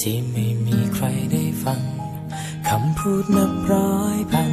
ที่ไม่มีใครได้ฟัง คำพูดนับร้อยพัน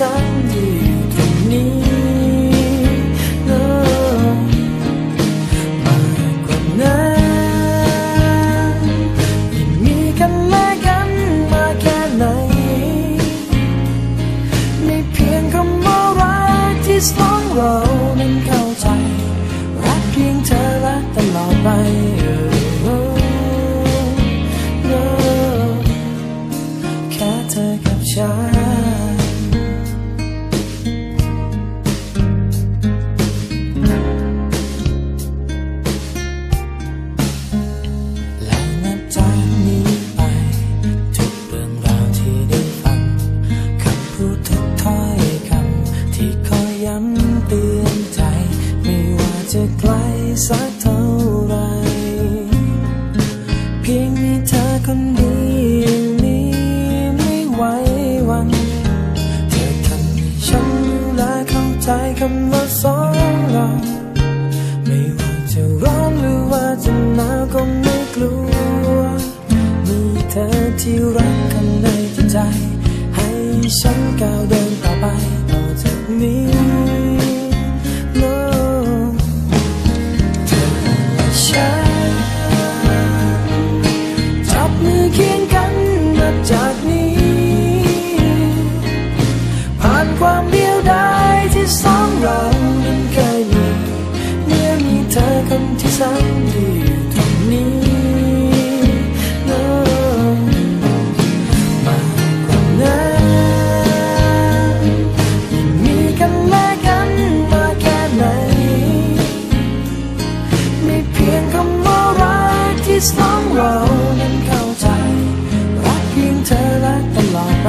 คนที่แคนดียวนี้ไม่ไหวหวันเธอทำให้ฉันรู้และเข้าใจคำว่าสองเราไม่ว่าจะร้อนหรือว่าจะหนาวก็ไม่กลัว มีเธอที่รักข้างในใจ ให้ฉันก้าวเดินต่อไปต่อจากนี้ เธอคนที่แสนดีอยู่ตรงนี้ No มากกว่านั้นยิ่งมีกันและกันมาแค่ไหนไม่เพียงคำว่ารักที่สองเรานั้นเข้าใจ รักเพียงเธอและตลอดไป